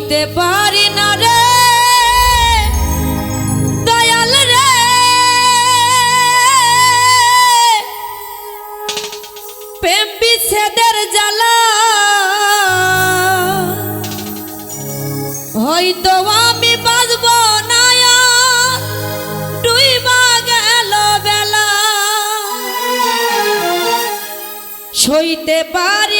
দিতে পারি না রে। দয়াল রে। প্রেম বিচ্ছেদের জ্বালা। হয়তো আমি বাজব না বেলা। সইতে পারি